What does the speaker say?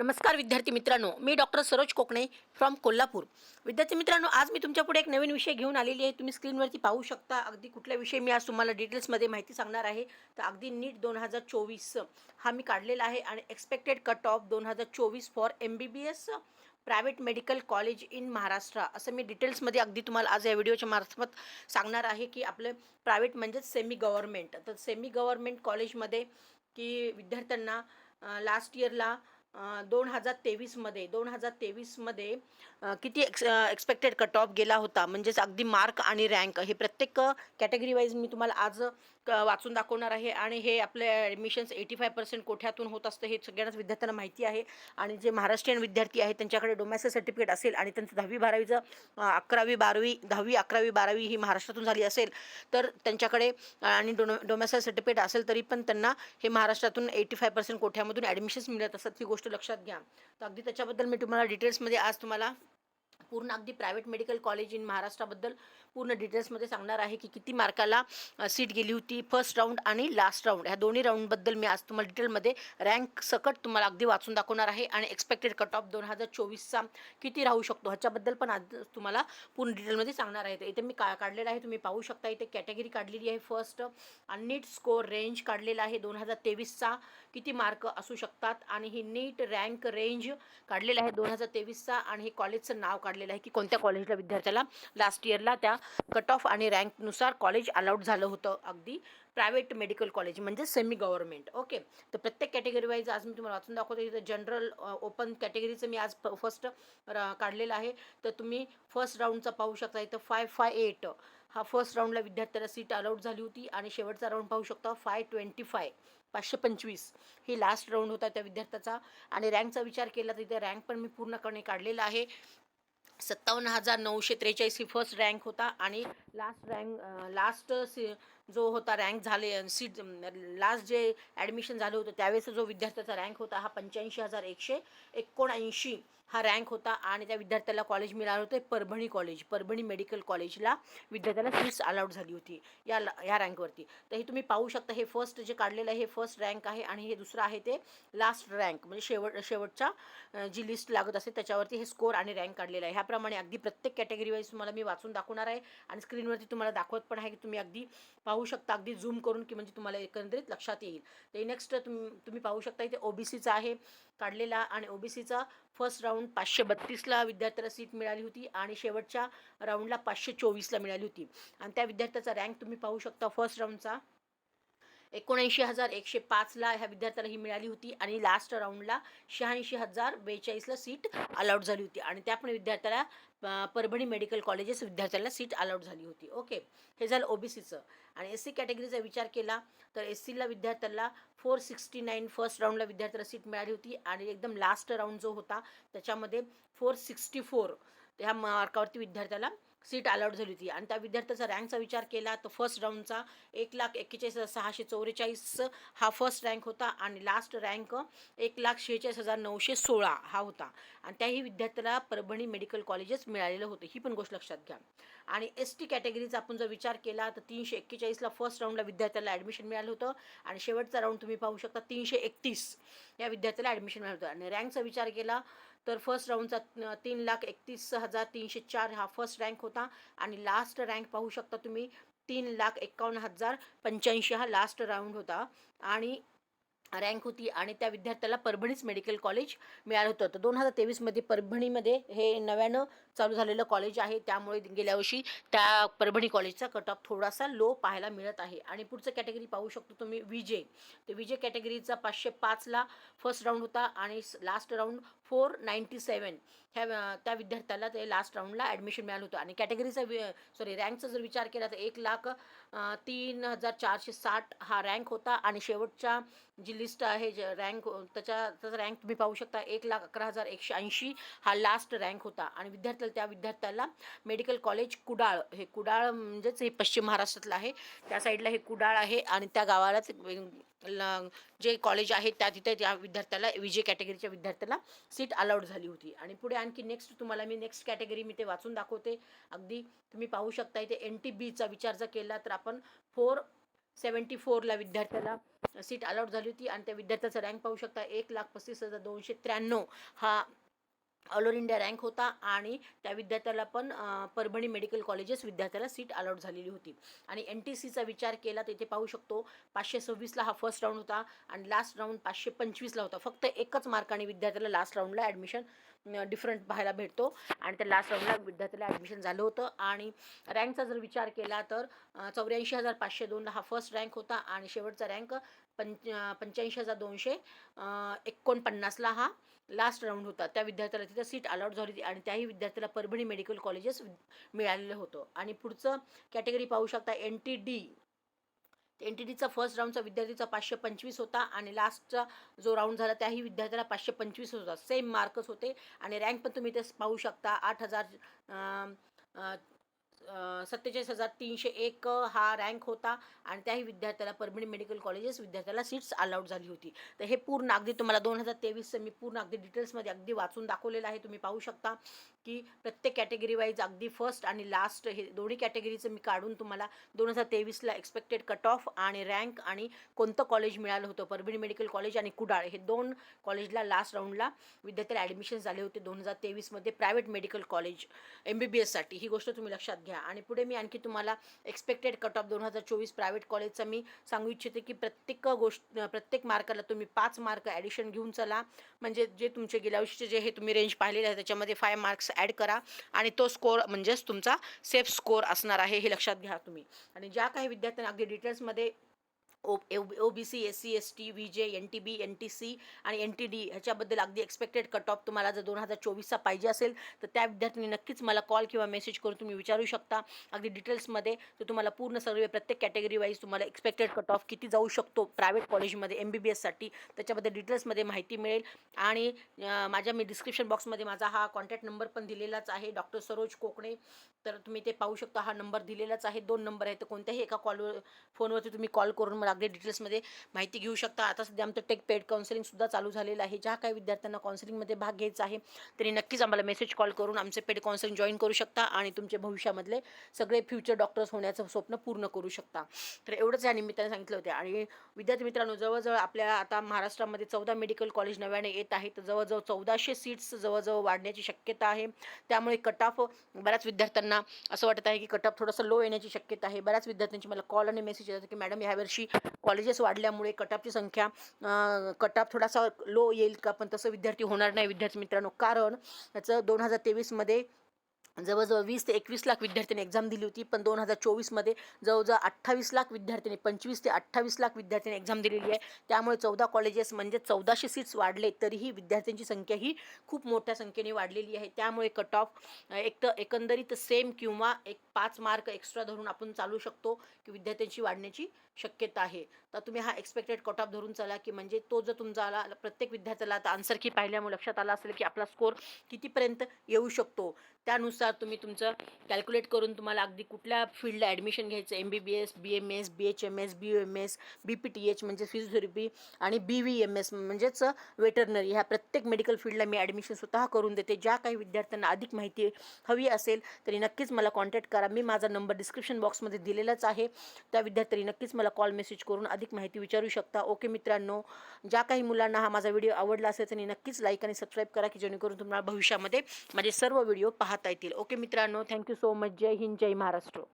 नमस्कार विद्यार्थी मित्रांनो मी डॉक्टर सरोज कोकणे फ्रॉम कोल्हापूर. विद्यार्थी मित्रांनो आज मी तुमच्यापुढे एक नवीन विषय घेऊन आलेली आहे. तुम्ही स्क्रीनवरती पाहू शकता. अगदी कुठल्या विषय मी आज तुम्हाला डिटेल्समध्ये माहिती सांगणार आहे तर अगदी नीट दोन हजार चोवीस हा मी काढलेला आहे आणि एक्सपेक्टेड कट ऑफ दोन हजार चोवीस for M B B S private medical college in Maharashtra असं मी डिटेल्समध्ये अगदी तुम्हाला आज या व्हिडिओच्या मार्फत सांगणार आहे की आपलं प्रायव्हेट म्हणजेच सेमी गव्हर्मेंट तर सेमी गव्हर्मेंट कॉलेजमध्ये की विद्यार्थ्यांना लास्ट इयरला दोन हजार तेवीसमध्ये दोन हजार तेवीसमध्ये किती एक्स एक्सपेक्टेड कट ऑफ गेला होता. म्हणजेच अगदी मार्क आणि रँक हे प्रत्येक कॅटेगरी वाईज मी तुम्हाला आज क- वाचून दाखवणार आहे. आणि हे आपले ॲडमिशन्स एटी फाय पर्सेंट कोठ्यातून होत असतं हे सगळ्यांनाच विद्यार्थ्यांना माहिती आहे. आणि जे महाराष्ट्रीयन विद्यार्थी आहेत त्यांच्याकडे डोमॅस्टिक सर्टिफिकेट असेल आणि त्यांचं दहावी बारावीचं अकरावी बारावी दहावी अकरावी बारावी ही महाराष्ट्रातून झाली असेल तर त्यांच्याकडे आणि डो डोमॅस्टिक सर्टिफिकेट असेल तरी पण त्यांना हे महाराष्ट्रातून एटी फाय पर्सेंट कोठ्यामधून ॲडमिशन्स मिळत असतात ही गोष्ट लक्षात घ्या. तर अगदी त्याच्याबद्दल मी तुम्हाला डिटेल्समध्ये आज तुम्हाला पूर्ण अगदी प्रायव्हेट मेडिकल कॉलेज इन महाराष्ट्राबद्दल पूर्ण डिटेल्समध्ये सांगणार आहे की किती मार्काला सीट गेली होती फर्स्ट राऊंड आणि लास्ट राऊंड ह्या दोन्ही राऊंडबद्दल मी आज तुम्हाला डिटेलमध्ये रँक सकट तुम्हाला अगदी वाचून दाखवणार आहे आणि एक्सपेक्टेड कट ऑफ दोन हजार चोवीसचा किती राहू शकतो ह्याच्याबद्दल पण आज तुम्हाला पूर्ण डिटेलमध्ये सांगणार आहे. इथे मी का काढलेलं आहे तुम्ही पाहू शकता इथे कॅटेगरी काढलेली आहे फर्स्ट आणि नीट स्कोर रेंज काढलेला आहे दोन हजार तेवीसचा किती मार्क असू शकतात? आणि ही नीट रँक रेंज काढलेला आहे दोन हजार तेवीसचा आणि हे कॉलेजचं नाव काढलं काढलेलं आहे की कोणत्या कॉलेजला विद्यार्थ्याला लास्ट इयरला त्या कट ऑफ आणि रँकनुसार कॉलेज अलाउड झालं होतं अगदी प्रायव्हेट मेडिकल कॉलेज म्हणजे सेमी गव्हर्नमेंट ओके तर प्रत्येक कॅटेगरी वाईज आज मी तुम्हाला वाचून दाखवते. इथं जनरल ओपन कॅटेगरीचं मी आज फर्स्ट काढलेलं आहे. तर तुम्ही फर्स्ट राऊंडचा पाहू शकता. इथं फाय फाय एट हा फर्स्ट राऊंडला विद्यार्थ्याला सीट अलाउड झाली होती आणि शेवटचा राऊंड पाहू शकता फाय ट्वेंटी फाय पाचशे पंचवीस. ही लास्ट राऊंड होता त्या विद्यार्थ्याचा. आणि रँकचा विचार केला तर इथे रँक पण मी पूर्णपणे काढलेला आहे. सत्तावन्न हजार नऊशे त्रेचाळीस ही फर्स्ट रँक होता आणि लास्ट रँक लास्ट सी जो होता रँक झाले सीट लास्ट जे ॲडमिशन झालं होतं त्यावेळेस जो विद्यार्थ्याचा रँक होता हा पंच्याऐंशी हजार एकशे एकोणऐंशी हा रँक होता. आणि त्या विद्यार्थ्याला कॉलेज मिळालं होतं परभणी कॉलेज परभणी मेडिकल कॉलेजला विद्यार्थ्याला सीट्स अलाउड झाली होती या ह्या रँकवरती तर हे तुम्ही पाहू शकता हे फर्स्ट जे काढलेलं आहे हे फर्स्ट रँक आहे. आणि हे दुसरं आहे ते लास्ट रँक म्हणजे शेवट शेवटच्या जी लिस्ट लागत असेल त्याच्यावरती हे स्कोर आणि रँक काढलेलं आहे. ह्याप्रमाणे अगदी प्रत्येक कॅटेगरी वाईज तुम्हाला मी वाचून दाखवणार आहे. आणि स्क्रीनवरती तुम्हाला दाखवत पण आहे की तुम्ही अगदी पाहू पाहू शकता. अगदी झूम करून की म्हणजे तुम्हाला एकंदरीत लक्षात येईल. ते नेक्स्ट तुम तुम्ही पाहू शकता इथे ओबीसीचा आहे. काढलेला आणि ओबीसीचा फर्स्ट राऊंड पाचशे बत्तीसला विद्यार्थ्याला सीट मिळाली होती आणि शेवटच्या राऊंडला पाचशे चोवीसला मिळाली होती. आणि त्या विद्यार्थ्याचा रँक तुम्ही पाहू शकता फर्स्ट राऊंडचा एकोणऐंशी हजार एकशे पाचला ह्या विद्यार्थ्याला ही मिळाली होती आणि लास्ट राऊंडला शहाऐंशी हजार बेचाळीसला सीट अलाउड झाली होती. आणि त्या पण विद्यार्थ्याला परभणी मेडिकल कॉलेजेस विद्यार्थ्याला सीट अलाउड झाली होती. ओके हे झालं ओबीसीचं आणि एस सी कॅटेगरीचा विचार केला तर एस सीला विद्यार्थ्याला फोर सिक्स्टी नाईन फर्स्ट राऊंडला विद्यार्थ्याला सीट मिळाली होती. आणि एकदम लास्ट राऊंड जो होता त्याच्यामध्ये फोर सिक्स्टी फोर ह्या मार्कावरती विद्यार्थ्याला सीट अलॉट झाली होती. आणि त्या विद्यार्थ्याचा रँकचा विचार केला तर फर्स्ट राऊंडचा एक लाख एक्केचाळीस हजार सहाशे चौवेचाळीस हा फर्स्ट रँक होता आणि लास्ट रँक एक लाख शेहेचाळीस हजार नऊशे सोळा हा होता. आणि त्याही विद्यार्थ्याला परभणी मेडिकल कॉलेजेस मिळालेलं होतं. ही पण गोष्ट लक्षात घ्या. आणि एस टी कॅटेगरीचा आपण जर विचार केला तर तीनशे एक्केचाळीसला फर्स्ट राऊंडला विद्यार्थ्याला ॲडमिशन मिळालं होतं. आणि शेवटचा राऊंड तुम्ही पाहू शकता तीनशे एकतीस या विद्यार्थ्याला ॲडमिशन मिळालं होतं. आणि रँकचा विचार केला तर फर्स्ट राऊंडचा तीन लाख एकतीस हजार तीनशे चार हा फर्स्ट रँक होता. आणि लास्ट रँक पाहू शकता तुम्ही तीन लाख एकावन्न हजार पंच्याऐंशी हा लास्ट राऊंड होता. आणि रँक होती आणि त्या विद्यार्थ्याला परभणीच मेडिकल कॉलेज मिळालं होतं. तर दोन हजार तेवीसमध्ये परभणीमध्ये हे नव्यानं चालू झालेलं कॉलेज आहे. त्यामुळे गेल्या वर्षी त्या परभणी कॉलेजचा कट ऑफ थोडासा लो पाहायला मिळत आहे. आणि पुढचं कॅटेगरी पाहू शकतो तुम्ही विजय. तर विजय कॅटेगरीचा पाचशे पाचला फर्स्ट राऊंड होता आणि last round four ninety seven ह्या त्या विद्यार्थ्याला ते लास्ट राऊंडला ॲडमिशन मिळालं होतं. आणि कॅटेगरीचा सॉरी रँकचा जर विचार केला तर एक लाख तीन हजार चारशे साठ हा रँक होता आणि शेवटच्या जी लिस्ट आहे जे रँक त्याच्या त्याचा रँक तुम्ही पाहू शकता एक लाख अकरा हजार एकशे ऐंशी हा लास्ट रँक होता. आणि विद्यार्थ्याला त्या विद्यार्थ्याला मेडिकल कॉलेज कुडाळ हे कुडाळ म्हणजेच हे पश्चिम महाराष्ट्रातलं आहे. त्या साईडला हे कुडाळ आहे आणि त्या गावालाच ल- जे कॉलेज आहे त्या तिथे त्या विद्यार्थ्याला विजय कॅटेगरीच्या विद्यार्थ्याला सीट अलाउड झाली होती. आणि पुढे आणखी नेक्स्ट तुम्हाला मी नेक्स्ट कॅटेगरी मी ते वाचून दाखवते. अगदी तुम्ही पाहू शकता इथे एन टी बीचा विचार जर केला तर आपण फोर सेवन्टी फोरला विद्यार्थ्याला सीट अलाउड झाली होती. आणि त्या विद्यार्थ्याचा रँक पाहू शकता एक लाख पस्तीस हजार दोनशे त्र्याण्णव हा ऑल ओव्हर इंडिया रँक होता आणि त्या विद्यार्थ्याला पण परभणी मेडिकल कॉलेजेस विद्यार्थ्याला सीट अलॉट झालेली होती. आणि एन टी सीचा विचार केला तर इथे पाहू शकतो पाचशे सव्वीसला हा फर्स्ट राऊंड होता आणि लास्ट राऊंड पाचशे पंचवीसला होता. फक्त एकच मार्काने विद्यार्थ्याला लास्ट राऊंडला ॲडमिशन डिफरंट पाहायला भेटतो. आणि त्या लास्ट राऊंडला विद्यार्थ्याला ॲडमिशन झालं होतं. आणि रँकचा जर विचार केला तर चौऱ्याऐंशी हजार पाचशे दोनला हा फर्स्ट रँक होता आणि शेवटचा रँक पंच पंच्याऐंशी हजार दोनशे एकोणपन्नासला हा लास्ट राऊंड होता. त्या विद्यार्थ्याला तिथं सीट अलॉट झाली होती आणि त्याही विद्यार्थ्याला परभणी मेडिकल कॉलेजेस मिळालेलं होतं. आणि पुढचं कॅटेगरी पाहू शकता N T D N T डीचा फर्स्ट राऊंडचा विद्यार्थीचा पाचशे पंचवीस होता आणि लास्टचा जो राऊंड झाला त्याही विद्यार्थ्याला पाचशे पंचवीस होता. सेम मार्कच होते आणि रँक पण तुम्ही ते पाहू शकता आठ हजार सत्तेचाळीस हजार तीनशे एक हा रँक होता आणि त्याही विद्यार्थ्याला परभणी मेडिकल कॉलेजेस विद्यार्थ्याला सीट्स अलाउड झाली होती. तर हे पूर्ण अगदी तुम्हाला दोन हजार तेवीसचं मी पूर्ण अगदी डिटेल्समध्ये अगदी वाचून दाखवलेलं आहे तुम्ही पाहू शकता. की प्रत्येक कॅटेगरी वाईज अगदी फर्स्ट आणि लास्ट हे दोन्ही कॅटेगरीचं मी काढून तुम्हाला दोन हजार तेवीसला एक्सपेक्टेड कट ऑफ आणि रँक आणि कोणतं कॉलेज मिळालं होतं. परभणी मेडिकल कॉलेज आणि कुडाळ हे दोन कॉलेजला लास्ट राऊंडला विद्यार्थ्याला ॲडमिशन झाले होते दोन हजार तेवीसमध्ये private medical college M B B एससाठी ही गोष्ट तुम्ही लक्षात घ्या. आणि पुढे मी आणखी तुम्हाला एक्सपेक्टेड कट ऑफ दोन हजार चोवीस प्रायव्हेट कॉलेजचा मी सांगू इच्छिते की प्रत्येक गोष्ट प्रत्येक मार्काला तुम्ही पाच मार्क ॲडिशन घेऊन चला. म्हणजे जे तुमचे गेल्या वर्षीचे जे हे तुम्ही रेंज पाहिलेले आहे त्याच्यामध्ये फाय मार्क्स ॲड करा. आणि तो स्कोर म्हणजेच तुमचा सेफ स्कोर असणार आहे हे लक्षात घ्या तुम्ही. आणि ज्या काही विद्यार्थ्यांना अगदी डिटेल्समध्ये O O B C S C S T V J N T B N T C आणि एन टी डी ह्याच्याबद्दल अगदी एक्सपेक्टेड कट ऑफ तुम्हाला जर दोन हजार चोवीसचा पाहिजे असेल तर त्या विद्यार्थ्यांनी नक्कीच मला कॉल किंवा मेसेज करून तुम्ही विचारू शकता. अगदी डिटेल्समध्ये तर तुम्हाला पूर्ण सर्व प्रत्येक कॅटेगरी वाईज तुम्हाला एक्सपेक्टेड कट ऑफ किती जाऊ शकतो प्रायव्हेट कॉलेजमध्ये एम बी बी एससाठी त्याच्याबद्दल डिटेल्समध्ये माहिती मिळेल. आणि माझ्या मी डिस्क्रिप्शन बॉक्समध्ये माझा हा कॉन्टॅक्ट नंबर पण दिलेलाच आहे. डॉक्टर सरोज कोकणे. तर तुम्ही ते पाहू शकता. हा नंबर दिलेलाच आहे. दोन नंबर आहे तर कोणत्याही एका कॉलवर फोनवरती तुम्ही कॉल करून मला अगदी डिटेल्समध्ये माहिती घेऊ शकता. आता सध्या आमचं टेक पेड काउन्सिलिंगसुद्धा चालू झालेलं आहे. ज्या काही विद्यार्थ्यांना काउन्सिलिंगमध्ये भाग घ्यायचा आहे त्यांनी नक्कीच आम्हाला मेसेज कॉल करून आमचे पेड काउन्सिलिंग जॉईन करू शकता आणि तुमचे भविष्यामधले सगळे फ्युचर डॉक्टर्स होण्याचं स्वप्न पूर्ण करू शकता. तर एवढंच या निमित्ताने सांगितलं होते. आणि विद्यार्थी मित्रांनो जवळजवळ आपल्या आता महाराष्ट्रामध्ये चौदा मेडिकल कॉलेज नव्याने येत आहेत. तर जवळजवळ चौदाशे सीट्स जवळजवळ वाढण्याची शक्यता आहे. त्यामुळे कट ऑफ बऱ्याच विद्यार्थ्यांना असं वाटत आहे की कट ऑफ थोडंसं लो येण्याची शक्यता आहे. बऱ्याच विद्यार्थ्यांची मला कॉल आणि मेसेज येतात की मॅडम ह्यावर्षी कॉलेजेस वाढल्यामुळे कट संख्या कट थोडासा लो येईल का? पण तसं विद्यार्थी होणार नाही विद्यार्थी मित्रांनो. कारण याचं दोन हजार तेवीसमध्ये जवळजवळ वीस ते एकवीस लाख विद्यार्थ्यांनी एक्झाम दिली होती पण दोन हजार चोवीसमध्ये जवळजवळ अठ्ठावीस लाख विद्यार्थ्यांनी पंचवीस ते अठ्ठावीस लाख विद्यार्थ्यांनी एक्झाम दिलेली आहे. त्यामुळे चौदा कॉलेजेस म्हणजे चौदाशे सीट्स वाढले तरीही विद्यार्थ्यांची संख्या ही खूप मोठ्या संख्येने वाढलेली आहे. त्यामुळे कट ऑफ एक तर एकंदरीत सेम किंवा एक पाच मार्क एक्स्ट्रा धरून आपण चालू शकतो की विद्यार्थ्यांची वाढण्याची शक्यता आहे. तर तुम्ही हा एक्सपेक्टेड कट ऑफ धरून चला की म्हणजे तो जर तुमचा आला प्रत्येक विद्यार्थ्याला आता आन्सर की पाहिल्यामुळे लक्षात आला असेल की आपला स्कोर कितीपर्यंत येऊ शकतो. त्यानुसार तुम्ही तुमचं कॅल्क्युलेट करून तुम्हाला अगदी कुठल्या फील्डला ॲडमिशन घ्यायचं M B B S B M S B H M S B U M S B P T H म्हणजे फिजिओथेरपी आणि बी व्ही एम एस म्हणजेच वेटरनरी ह्या प्रत्येक मेडिकल फील्डला मी ॲडमिशन स्वतः करून देते. ज्या काही विद्यार्थ्यांना अधिक माहिती हवी असेल तरी नक्कीच मला कॉन्टॅक्ट करा. मी माझा नंबर डिस्क्रिप्शन बॉक्समध्ये दिलेलाच आहे. त्या विद्यार्थ्यांनी नक्कीच मला कॉल मेसेज करून अधिक माहिती विचारू शकता. ओके मित्रांनो ज्या काही मुलांना हा माझा व्हिडिओ आवडला असेल त्यांनी नक्कीच लाईक आणि सबस्क्राईब करा की जेणेकरून तुम्हाला भविष्यामध्ये माझे सर्व व्हिडिओ पाहता येतील. ओके मित्रांनो थँक्यू सो मच जय हिंद जय महाराष्ट्र.